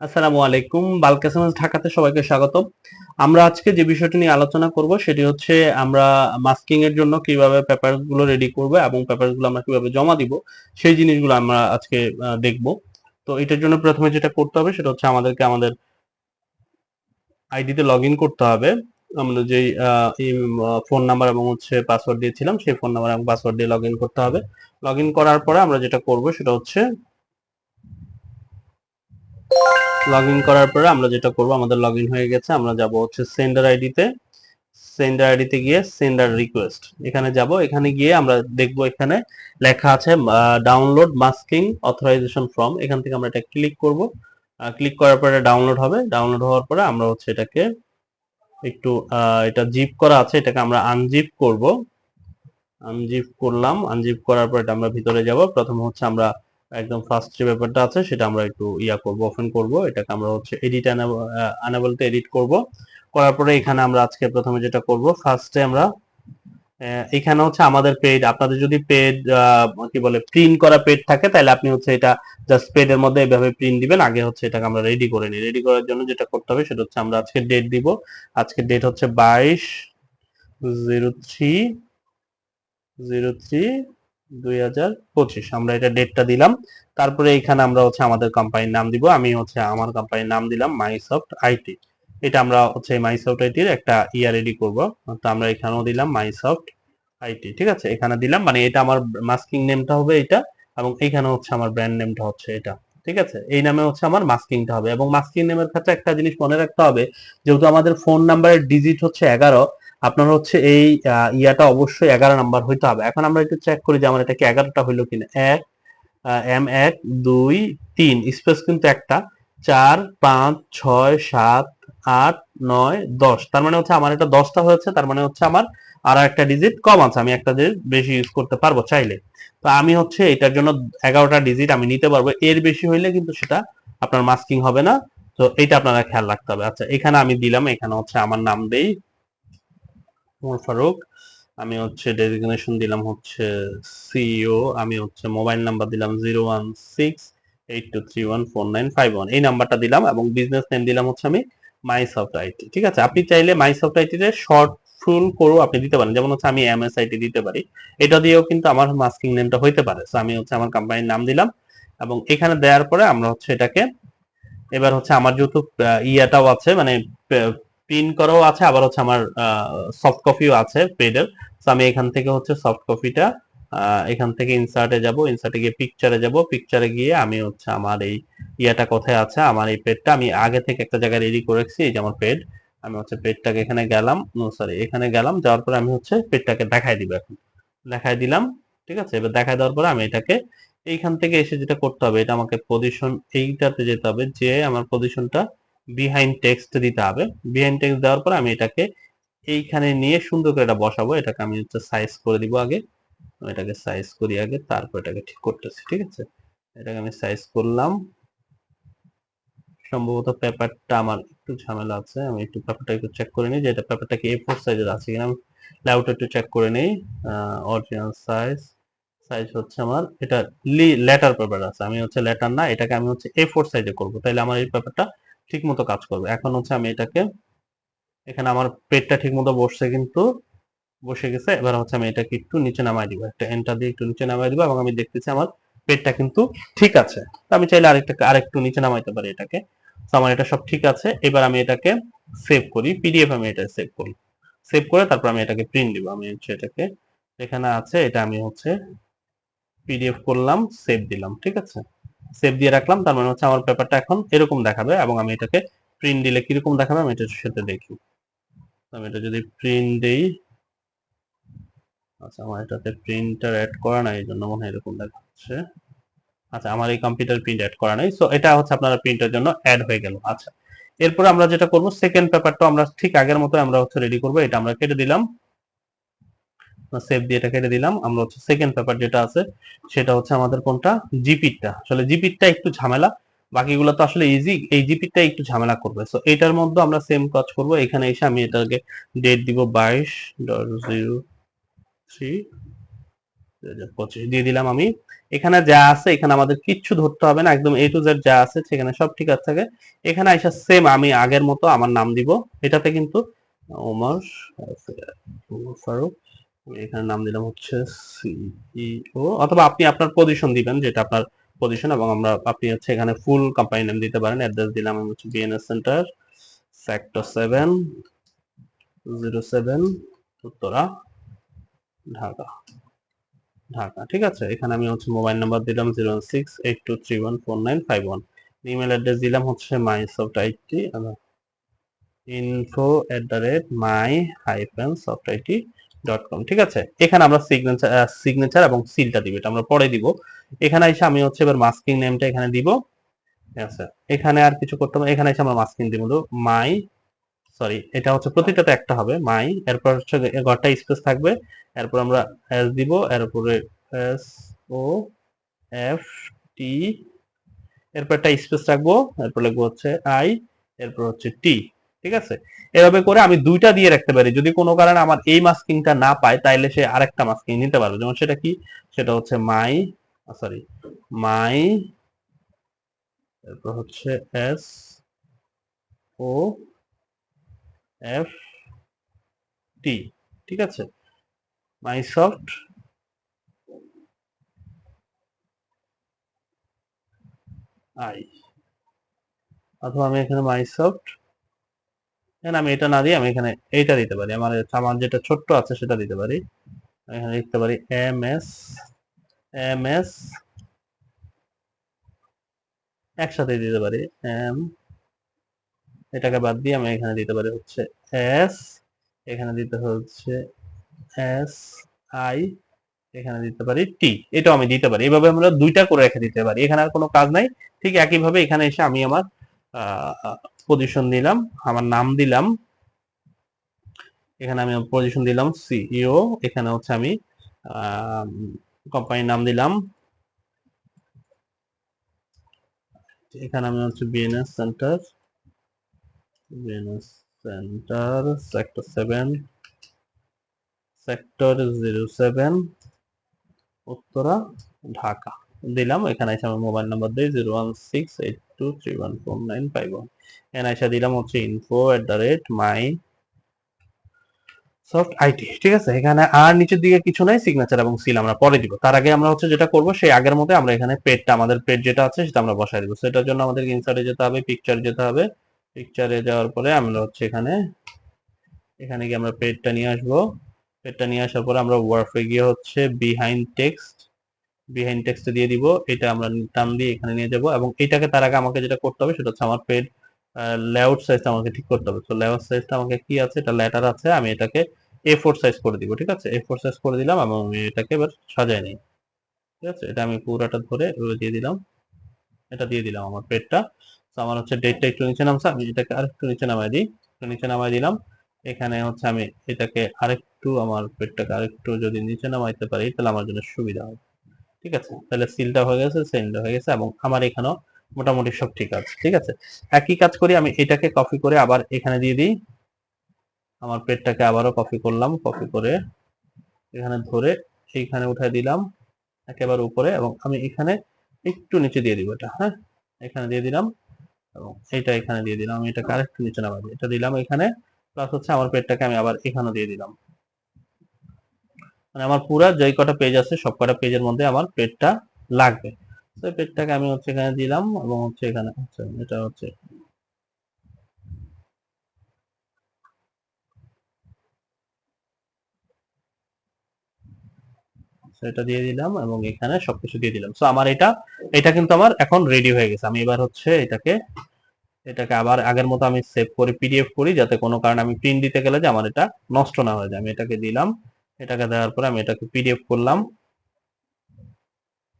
আসসালামু আলাইকুম। Bulk SMS ঢাকাতে সবাইকে স্বাগত আমরা আজকে যে বিষয়টি নিয়ে আলোচনা করব, সেটি হচ্ছে আমরা মাস্কিং এর জন্য কীভাবে পেপারগুলো রেডি করব এবং পেপারগুলো আমরা কীভাবে জমা দিব, সেই জিনিসগুলো আমরা আজকে দেখব। তো এটার জন্য প্রথমে যেটা করতে হবে, সেটা হচ্ছে আমাদেরকে আমাদের আইডিতে লগ ইন করতে হবে। আমরা যেই ফোন নাম্বার এবং হচ্ছে পাসওয়ার্ড দিয়েছিলাম, সেই ফোন নাম্বার এবং পাসওয়ার্ড দিয়ে লগ ইন করতে হবে। লগ ইন করার পরে আমরা যেটা করব, সেটা হচ্ছে লগ ইন করার পরে আমরা যেটা করব, আমাদের লগ ইন হয়ে গেছে, আমরা যাব হচ্ছে সেন্ডার আইডিতে সেন্ডার আইডিতে গিয়ে সেন্ডার রিকোয়েস্ট এখানে যাব, এখানে গিয়ে আমরা দেখব এখানে লেখা আছে ডাউনলোড মাস্কিং অথরাইজেশন ফর্ম এখান থেকে আমরা এটা ক্লিক করব। ক্লিক করার পরে ডাউনলোড হবে। ডাউনলোড হওয়ার পরে আমরা হচ্ছে এটাকে একটু এটা জিপ করা আছে, এটাকে আমরা আনজিপ করব। আনজিপ করলাম আনজিপ করার পর এটা আমরা ভিতরে যাব। প্রথম হচ্ছে আমরা একদম ফার্স্ট যে ব্যাপারটা আছে, সেটা আমরা একটু ইয়া করব ওপেন করব। এটাকে আমরা হচ্ছে এডিট আনাবলতে এডিট করব। করার পরে এখানে আমরা আজকে প্রথমে যেটা করব ফার্স্টে আমরা এখানে হচ্ছে আমাদের পেড আপনাদের যদি পেড কি বলে প্রিন্ট করা পেড থাকে, তাহলে আপনি হচ্ছে এটা জাস্ট পেডের মধ্যে এভাবে প্রিন্ট দিবেন। আগে হচ্ছে এটাকে আমরা রেডি করে নিই। রেডি করার জন্য যেটা করতে হবে, সেটা হচ্ছে আমরা আজকে ডেট দিব। আজকে ডেট হচ্ছে বাইশ জিরো থ্রি জিরো থ্রি দুই হাজার পঁচিশ। আমরা এটা ডেটটা দিলাম। তারপরে এখানে আমরা হচ্ছে আমাদের কোম্পানির নাম দিব। আমি হচ্ছে আমার কোম্পানির নাম দিলাম মাইসফট আইটি এটা আমরা হচ্ছে মাইসফট আইটির একটা ইয়ার রেডি করব। তো আমরা এখানেও দিলাম মাইসফট আইটি ঠিক আছে? এখানে দিলাম। মানে এটা আমার মাস্কিং নেমটা হবে এটা এবং এখানে হচ্ছে আমার ব্র্যান্ড নেমটা হচ্ছে এটা। ঠিক আছে? এই নামে হচ্ছে আমার মাস্কিংটা হবে। এবং মাস্কিং নেমের ক্ষেত্রে একটা জিনিস মনে রাখতে হবে, যেহেতু আমাদের ফোন নাম্বারের ডিজিট হচ্ছে এগারো আপনার হচ্ছে এই ইয়াটা অবশ্যই এগারো নাম্বার হইতে হবে। এখন আমরা একটু চেক করি যে আমার এটা কি এগারোটা হইল কিনা। এক এম এক, দুই, তিন স্পেস কিন্তু একটা। চার, পাঁচ, ছয়, সাত, আট, নয়, দশ। তার মানে হচ্ছে আমার এটা দশটা হয়েছে, তার মানে হচ্ছে আমার আর একটা ডিজিট কম আছে। আমি একটা ডিজিট বেশি ইউজ করতে পারব চাইলে। তো আমি হচ্ছে এটার জন্য এগারোটা ডিজিট আমি নিতে পারব। এর বেশি হইলে কিন্তু সেটা আপনার মাস্কিং হবে না। তো এটা আপনারা খেয়াল রাখতে হবে। আচ্ছা এখানে আমি দিলাম, এখানে হচ্ছে আমার নাম দেই। ওমর ফারুক। আমি হচ্ছে ডেজিগনেশন দিলাম হচ্ছে সিইও আমি হচ্ছে মোবাইল নাম্বার দিলাম zero one six eight two three one four nine five one এই নাম্বারটা দিলাম এবং বিজনেস নেম দিলাম হচ্ছে আমি মাইসফট আইটি ঠিক আছে? আপনি চাইলে মাইসফট আইটিতে শর্ট ফুল করেও আপনি দিতে পারেন। যেমন হচ্ছে আমি এমএস আইটি দিতে পারি। এটা দিয়েও কিন্তু আমার মাস্কিং নেমটা হইতে পারে। সো আমি হচ্ছে আমার কোম্পানির নাম দিলাম এবং এখানে দেওয়ার পরে আমরা হচ্ছে এটাকে, এবার হচ্ছে আমার যেহেতু ইয়াটাও আছে মানে প্রিন্ট করাও আছে, আবার হচ্ছে আমার সফট কপিও আছে পেডের তো আমি এখান থেকে হচ্ছে সফট কপিটা এখান থেকে ইনসার্টে যাব ইনসার্টে গিয়ে পিকচারে যাব। পিকচারে গিয়ে আমি হচ্ছে আমার এই ইয়াটা কোথায় আছে, আমার এই পেডটা আমি আগে থেকে একটা জায়গায় রেডি করেছি এই যে আমার পেড আমি হচ্ছে পেডটাকে এখানে গেলাম সরি এখানে গেলাম, যাওয়ার পরে আমি হচ্ছে পেডটাকে দেখাই দিব এখন। দেখাই দিলাম, ঠিক আছে? এবার দেখাই দেওয়ার পরে আমি এটাকে এইখান থেকে এসে যেটা করতে হবে, এটা আমাকে পজিশন এইটাতে যেতে হবে যে আমার পজিশনটা বিহাইন্ড টেক্সট দিতে হবে। বিহাইন্ড টেক্সট দেওয়ার পর আমি এটাকে এইখানে নিয়ে সুন্দর করে এটা বসাবো। এটাকে আমি হচ্ছে সাইজ করে দিব আগে। এটাকে সাইজ করি আগে, তারপর এটাকে ঠিক করতেছি, ঠিক আছে? এটাকে আমি সাইজ করলাম। সম্ভবত পেপারটা আমার একটু ঝামেলা আছে। আমি একটু পেপারটা একটু চেক করে নিই যে এটা পেপারটা কি এ ফোর সাইজের আছে কিনা। আমি লেআউট একটু চেক করে নিই। অরিজিনাল সাইজ সাইজ হচ্ছে আমার, এটা লেটার পেপার আছে। আমি হচ্ছে লেটার না, এটাকে আমি হচ্ছে এ ফোর সাইজে করব। তাহলে আমার এই পেপারটা ঠিক মতো কাজ করবে। এখন হচ্ছে আমি এটাকে, এখানে আমার পেটটা ঠিক মতো বসছে কিন্তু, বসে গেছে, এবার হচ্ছে আমি এটাকে একটু নিচে নামাই দিব। একটা এন্টার দিয়ে একটু নিচে নামাই দিব এবং আমি দেখতেছি আমার পেটটা কিন্তু ঠিক আছে। আমি চাইলে আরেকটা, আরেকটু নিচে নামাইতে পারি এটাকে। আমার এটা সব ঠিক আছে। এবার আমি এটাকে সেভ করি, পিডিএফ আমি এটা সেভ করি। সেভ করে তারপর আমি এটাকে প্রিন্ট দিব। আমি হচ্ছে এটাকে, এখানে আছে, এটা আমি হচ্ছে পিডিএফ করলাম, সেভ দিলাম, ঠিক আছে? সেভ দিয়ে রাখলাম, তার মানে হচ্ছে আমার পেপারটা এখন এরকম দেখাবে এবং আমি এটাকে প্রিন্ট দিলে কীরকম দেখাবে আমি এটার সাথে দেখি। আমি এটা যদি প্রিন্ট দেই আচ্ছা আমার এটাতে প্রিন্টার অ্যাড করা নাই, এই জন্য মনে হয় এরকম দেখাচ্ছে। আচ্ছা আমার এই কম্পিউটার প্রিন্ট অ্যাড করা নাই সো এটা হচ্ছে আপনারা প্রিন্টের জন্য অ্যাড হয়ে গেল। আচ্ছা এরপর আমরা যেটা করব সেকেন্ড পেপারটা আমরা ঠিক আগের মতো আমরা হচ্ছে রেডি করব, এটা আমরা কেটে দিলাম। সেভ দিয়ে এটা কেটে দিলাম। আমরা হচ্ছে সেকেন্ড পেপার যেটা আছে, সেটা হচ্ছে আমাদের কোনটা? জিপিটা আসলে জিপিটা একটু ঝামেলা। বাকিগুলো তো আসলে ইজি এই একটু ঝামেলা করবে। সো এটার মধ্যে আমরা সেম কাজ করব। এখানে এসে আমি এটাকে ডেট দিব বাইশ পঁচিশ। দিয়ে দিলাম আমি। এখানে যা আছে, এখানে আমাদের কিচ্ছু ধরতে হবে না। একদম এ টু জেড যা আছে, সেখানে সব ঠিক আছে থাকে। এখানে আইসা সেম আমি আগের মতো আমার নাম দিব। এটাতে কিন্তু ওমর ফারুক এখানে নাম দিলাম হচ্ছে সিইও অথবা আপনি আপনার পজিশন দিবেন, যেটা আপনার পজিশন এবং আমরা, আপনি হচ্ছে এখানে ফুল কোম্পানি নেম দিতে পারেন। অ্যাড্রেস দিলাম আমি হচ্ছে BNS centre sector seven zero seven Uttara, Dhaka. Dhaka, ঠিক আছে? এখানে আমি হচ্ছে মোবাইল নাম্বার দিলাম zero one six eight two three one four nine five one email address দিলাম হচ্ছে my soft IT info at the rate my hyphen soft IT dot com ঠিক আছে? এখানে আমরা সিগনেচার সিগনেচার এবং সিলটা দিব, এটা আমরা পরে দিব। এখানে এসে আমি হচ্ছে এবার মাস্কিং নেমটা এখানে দিব। আছে? এখানে আর কিছু করতে হবে এখানে এসে আমরা মাস্কিং দিব। মাই সরি এটা হচ্ছে প্রতিটাতে একটা হবে মাই এরপর হচ্ছে ঘরটা স্পেস থাকবে। এরপর আমরা এস দিব, এরপরে এস ও এফ টি এরপর একটা স্পেস রাখব, এরপর লিখব হচ্ছে আই এরপর হচ্ছে টি ঠিক আছে? এভাবে করে আমি দুইটা দিয়ে রাখতে পারি। যদি কোনো কারণে আমার এই মাস্কিংটা না পায়, তাইলে সে আরেকটা মাস্কিং নিতে পারবে। যেমন সেটা কি? সেটা হচ্ছে মাই সরি মাই, এরপর হচ্ছে এস, ও, এফ, টি, ঠিক আছে? মাইসফট আই, অথবা আমি এখানে মাইসফট আমি এটা না দিয়ে আমি এখানে এইটা দিতে পারি। আমার আমার যেটা ছোট্ট আছে সেটা দিতে পারি। এখানে লিখতে পারি এম এস এম এস একসাথে দিতে পারি। এম, এটাকে বাদ দিয়ে আমি এখানে দিতে পারি হচ্ছে এস, এখানে দিতে হচ্ছে এস আই, এখানে দিতে পারি টি। এটাও আমি দিতে পারি। এভাবে আমরা দুইটা করে রেখে দিতে পারি। এখানে আর কোনো কাজ নাই। ঠিক একইভাবে এখানে এসে আমি আমার পজিশন দিলাম, আমার নাম দিলাম। এখানে আমি পজিশন দিলাম সিইও এখানে হচ্ছে আমি কোম্পানির নাম দিলাম। এখানে আমি হচ্ছে BNS centre BNS centre sector seven sector zero seven Uttara, Dhaka. দিলাম, এখানে এসে আমি মোবাইল নাম্বার দিই zero one six eight two three one four nine five one এখানে এসে দিলাম হচ্ছে info at the rate my soft IT ঠিক আছে? এখানে আর নিচের দিকে কিছু নাই সিগনেচার এবং সিল আমরা পরে দিব। তার আগে আমরা হচ্ছে যেটা করব, সেই আগের মতো আমরা এখানে পেজটা আমাদের পেজ যেটা আছে সেটা আমরা বসাই দিব। সেটার জন্য আমাদের ইনসার্টে যেতে হবে পিকচার যেতে হবে। পিকচারে যাওয়ার পরে আমরা হচ্ছে এখানে এখানে গিয়ে আমরা পেজটা নিয়ে আসব। পেজটা নিয়ে আসার পরে আমরা ওয়ার্ফে গিয়ে হচ্ছে বিহাইন্ড টেক্সট বিহাইন্ড টেক্সটে দিয়ে দিব, এটা আমরা টান দিয়ে এখানে নিয়ে যাব এবং এটাকে তার আগে আমাকে যেটা করতে হবে সেটা হচ্ছে আমার পেজ লেআউট সাইজটা আমাকে ঠিক করতে হবে। তো লেআউট সাইজটা আমাকে কি আছে? এটা লেটার আছে, আমি এটাকে এ ফোর সাইজ করে দিব, ঠিক আছে? এ ফোর সাইজ করে দিলাম এবং আমি এটাকে এবার সাজাই নিই, ঠিক আছে? এটা আমি পুরোটা ধরে দিয়ে দিলাম, এটা দিয়ে দিলাম আমার পেজটা তো আমার হচ্ছে ডেটটা একটু নিচে নামছে, আমি এটাকে আরেকটু নিচে নামাই দিই, একটু নিচে নামাই দিলাম। এখানে হচ্ছে আমি এটাকে আরেকটু আমার পেটটাকে আরেকটু যদি নিচে নামাইতে পারি, তাহলে আমার জন্য সুবিধা হবে। ঠিক আছে? তাহলে সিলটা হয়ে গেছে সেন্ডটা হয়ে গেছে এবং আমার এখানেও মোটামুটি সব ঠিক আছে ঠিক আছে? একই কাজ করি, আমি এটাকে কপি করে আবার এখানে দিয়ে দিই। আমার পেটটাকে আবারও কপি করলাম কপি করে এখানে ধরে এইখানে উঠাই দিলাম, একেবারে উপরে এবং আমি এখানে একটু নিচে দিয়ে দিব এটা হ্যাঁ? এখানে দিয়ে দিলাম এবং এটা এখানে দিয়ে দিলাম, আমি এটাকে আরেকটু নিচে নামাবো এটা দিলাম এখানে প্লাস হচ্ছে আমার পেটটাকে আমি আবার এখানে দিয়ে দিলাম। মানে আমার পুরা যেই কটা পেজ আছে, সব কটা পেজের মধ্যে আমার পেজটা লাগবে। তো পেজটাকে আমি হচ্ছে এখানে দিলাম এবং হচ্ছে এখানে হচ্ছে, এটা হচ্ছে। এটা দিয়ে দিলাম এবং এখানে সবকিছু দিয়ে দিলাম। সো আমার এটা এটা কিন্তু আমার এখন রেডি হয়ে গেছে। আমি এবার হচ্ছে এটাকে এটাকে আবার আগের মতো আমি সেভ করে পিডিএফ করি, যাতে কোনো কারণে আমি প্রিন্ট দিতে গেলে যে আমার এটা নষ্ট না হয়ে যায়। আমি এটাকে দিলাম। এটাকে দেওয়ার পরে আমি এটাকে পিডিএফ করলাম।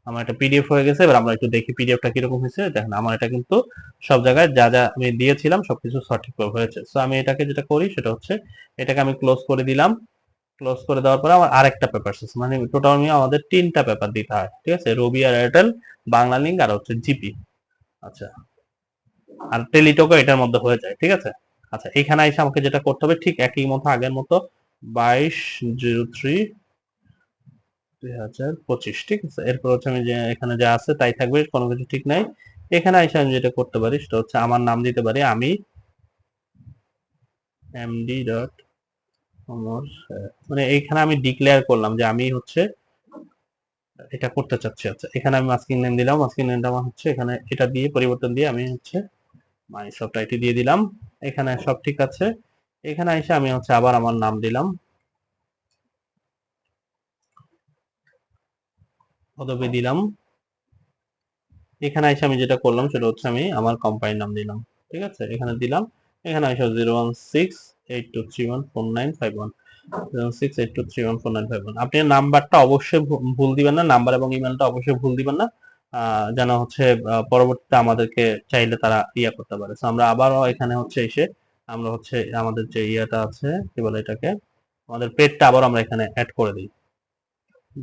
আমার এটা পিডিএফ হয়ে গেছে, এবার আমরা একটু দেখি পিডিএফটা কীরকম হয়েছে। দেখেন, আমার এটা কিন্তু সব জায়গায় যা যা আমি দিয়েছিলাম সবকিছু সঠিকভাবে হয়েছে। সো আমি এটাকে যেটা করি সেটা হচ্ছে, এটাকে আমি ক্লোজ করে দিলাম। ক্লোজ করে দেওয়ার পরে আমার আরেকটা পেপার আছে। মানে টোটাল আমি আমাদের তিনটা পেপার দিতে হয়, ঠিক আছে? রবি আর এয়ারটেল বাংলা লিঙ্ক আর হচ্ছে জিপি আচ্ছা। আর টেলিটকও এটার মধ্যে হয়ে যায়, ঠিক আছে? আচ্ছা এখানে এসে আমাকে যেটা করতে হবে, ঠিক একই মতো আগের মতো বাইশ জিরো থ্রি দুই হাজার পঁচিশ, ঠিক আছে? এরপর হচ্ছে আমি এখানে যা আছে তাই থাকবে, কোনো কিছু ঠিক নাই। এখানে এসে আমি যেটা করতে পারি সেটা হচ্ছে আমার নাম দিতে পারি আমি এমডি ডট অমর মানে এইখানে আমি ডিক্লেয়ার করলাম যে আমি হচ্ছে এটা করতে চাচ্ছি। আচ্ছা এখানে আমি মাস্কিং নেম দিলাম মাস্কিং নেমটা আমার হচ্ছে এখানে এটা দিয়ে, পরিবর্তন দিয়ে আমি হচ্ছে মাইসফট আইটি দিয়ে দিলাম। এখানে সব ঠিক আছে। এখানে এসে আমি হচ্ছে আবার আমার নাম দিলাম। পদবি দিলাম। এখানে এসে আমি যেটা করলাম সেটা হচ্ছে আমি আমার কোম্পানির নাম দিলাম, ঠিক আছে? এখানে দিলাম। এখানে এসে zero one six eight two three one four nine five one আপনি নাম্বারটা অবশ্যই ভুল দিবেন না, নাম্বার এবং ইমেলটা অবশ্যই ভুল দিবেন না যেন হচ্ছে পরবর্তীতে আমাদেরকে চাইলে তারা ইয়া করতে পারে। আমরা আবারও এখানে হচ্ছে এসে আমরা হচ্ছে আমাদের যে ইয়াটা আছে, কি বলে এটাকে? আমাদের পেটটা আবার আমরা এখানে অ্যাড করে দিই।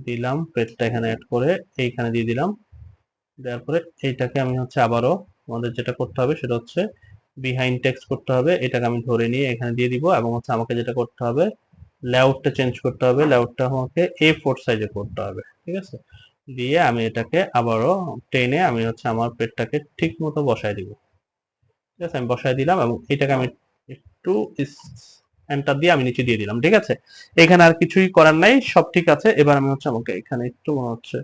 দিলাম, পেটটা এখানে অ্যাড করে এইখানে দিয়ে দিলাম। দেওয়ার পরে এইটাকে আমি হচ্ছে আবারও আমাদের যেটা করতে হবে সেটা হচ্ছে বিহাইন্ড টেক্সট করতে হবে। এটাকে আমি ধরে নিয়ে এখানে দিয়ে দিব এবং হচ্ছে আমাকে যেটা করতে হবে লেআউটটা চেঞ্জ করতে হবে। লেআউটটা আমাকে এ ফোর সাইজে করতে হবে, ঠিক আছে? দিয়ে আমি এটাকে আবারও টেনে আমি হচ্ছে আমার পেটটাকে ঠিক মতো বসায় দিব। ঠিক আছে? আমি বসায় দিলাম এবং এটাকে আমি একটু এন্টার দিয়ে আমি নিচে দিয়ে দিলাম, ঠিক আছে? এখানে আর কিছুই করার নাই, সব ঠিক আছে। এবার আমি হচ্ছে আমাকে এখানে একটু হচ্ছে,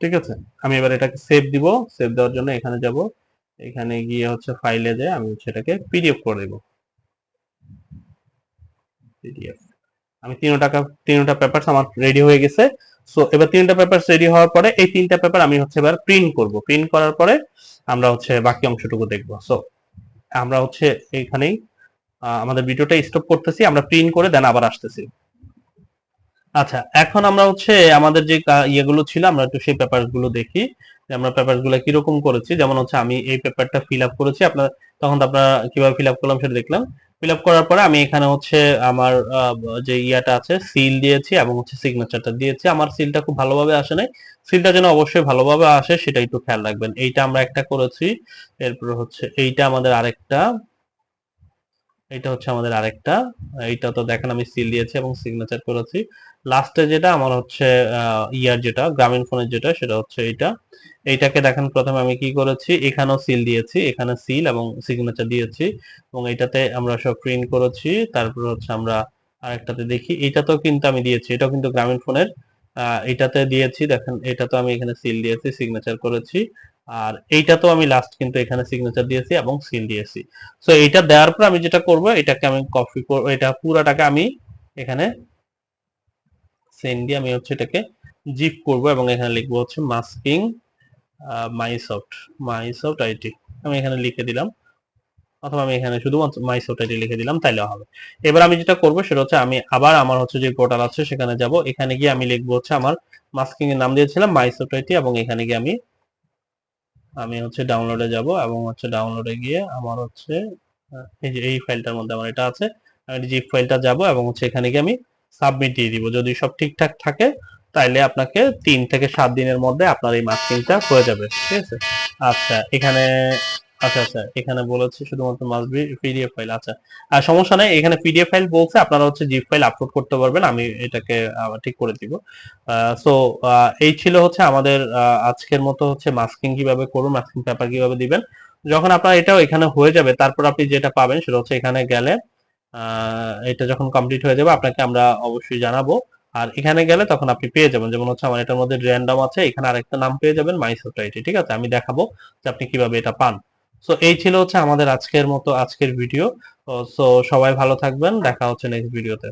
ঠিক আছে? আমি এবার এটাকে সেভ দিব সেভ দেওয়ার জন্য এখানে যাব। এখানে গিয়ে হচ্ছে ফাইলে যে আমি এটাকে পিডিএফ করে দেব। পিডিএফ আমি তিনটা তিনটা পেপারস আমার রেডি হয়ে গেছে। সো এবার তিনটা পেপারস রেডি হওয়ার পরে এই তিনটা পেপার আমি হচ্ছে এবার প্রিন্ট করব। প্রিন্ট করার পরে আমরা হচ্ছে বাকি অংশটুকু দেখব। সো আমরা হচ্ছে এখানেই আমাদের ভিডিওটা স্টপ করতেছি, আমরা প্রিন্ট করে দেন আবার আসতেছি। আচ্ছা এখন আমরা হচ্ছে আমাদের যে ইয়েগুলো ছিল, আমরা একটু সেই পেপারগুলো দেখি, যে আমরা পেপারগুলো কীরকম করেছি। যেমন হচ্ছে আমি এই পেপারটা ফিল আপ করেছি, আপনার, তখন আপনারা কীভাবে ফিল আপ করলাম সেটা দেখলাম। ফিল আপ করার পরে আমি এখানে হচ্ছে আমার যে ইয়াটা আছে সিল দিয়েছি এবং হচ্ছে সিগনেচারটা দিয়েছি। আমার সিলটা খুব ভালোভাবে আসে নাই। সিলটা যেন অবশ্যই ভালোভাবে আসে সেটা একটু খেয়াল রাখবেন। এইটা আমরা একটা করেছি। এরপর হচ্ছে এইটা আমাদের আরেকটা। এইটা হচ্ছে আমাদের আরেকটা। এইটা তো দেখেন আমি সিল দিয়েছি এবং সিগনেচার করেছি। লাস্টে যেটা আমার হচ্ছে ইয়ার যেটা, গ্রামীণ ফোনের যেটা, সেটা হচ্ছে এইটা। এইটাকে দেখেন প্রথমে আমি কি করেছি, এখানেও সিল দিয়েছি, এখানে সিল এবং সিগনেচার দিয়েছি এবং এটাতে আমরা সব প্রিন্ট করেছি। তারপর হচ্ছে আমরা আরেকটাতে দেখি এটাতেও কিন্তু আমি দিয়েছি, এটাও কিন্তু গ্রামীণ ফোনের এটাতে দিয়েছি, দেখেন এটা তো আমি এখানে সিল দিয়েছি সিগনেচার করেছি। আর এইটা তো আমি লাস্ট কিন্তু এখানে সিগনেচার দিয়েছি এবং সিল দিয়েছি। সো এইটা দেওয়ার পর আমি যেটা করব, এটাকে আমি কপি করব এটা পুরাটাকে আমি এখানে সেন্ড আমি হচ্ছে এটাকে জিপ করব এবং এখানে লিখব হচ্ছে মাস্কিং মাইসফট মাইসফট আইটি আমি এখানে লিখে দিলাম। অথবা আমি এখানে শুধুমাত্র মাইসফট আইটি লিখে দিলাম, তাইলে হবে। এবার আমি যেটা করব, সেটা হচ্ছে আমি আবার আমার হচ্ছে যে পোর্টাল আছে, সেখানে যাব। এখানে গিয়ে আমি লিখব হচ্ছে আমার মাস্কিং এর নাম দিয়েছিলাম মাইসফট আইটি এবং এখানে গিয়ে আমি আমি হচ্ছে ডাউনলোডে যাব এবং হচ্ছে ডাউনলোডে গিয়ে আমার হচ্ছে এই যে, এই ফাইলটার মধ্যে আমার এটা আছে। আমি জিপ ফাইলটা যাব এবং হচ্ছে এখানে গিয়ে আমি সাবমিট দিয়ে দিব। যদি সব ঠিকঠাক থাকে, তাইলে আপনাকে তিন থেকে সাত দিনের মধ্যে আপনার এই মাস্কিংটা হয়ে যাবে। ঠিক আছে? আচ্ছা এখানে আচ্ছা আচ্ছা এখানে বলেছে শুধুমাত্র মাস্ট বি পিডিএফ ফাইল আচ্ছা। আর সমস্যা নাই, এখানে পিডিএফ ফাইল বলছে, আপনারা হচ্ছে জিপ ফাইল আপলোড করতে পারবেন, আমি এটাকে ঠিক করে দিব। সো এই ছিল হচ্ছে আমাদের আজকের মতো হচ্ছে মাস্কিং কীভাবে করুন মাস্কিং পেপার কীভাবে দিবেন। যখন আপনার এটাও এখানে হয়ে যাবে, তারপর আপনি যেটা পাবেন সেটা হচ্ছে এখানে গেলে এটা যখন কমপ্লিট হয়ে যাবে, আপনাকে আমরা অবশ্যই জানাব। আর এখানে গেলে তখন আপনি পেয়ে যাবেন, যেমন হচ্ছে আমার এটার মধ্যে র্যান্ডম আছে, এখানে আরেকটা নাম পেয়ে যাবেন মাইসোট আইটি ঠিক আছে? আমি দেখাবো যে আপনি কীভাবে এটা পান। সো এই ছিল হচ্ছে আমাদের আজকের মতো আজকের ভিডিও সো সবাই ভালো থাকবেন। দেখা হচ্ছে নেক্সট ভিডিওতে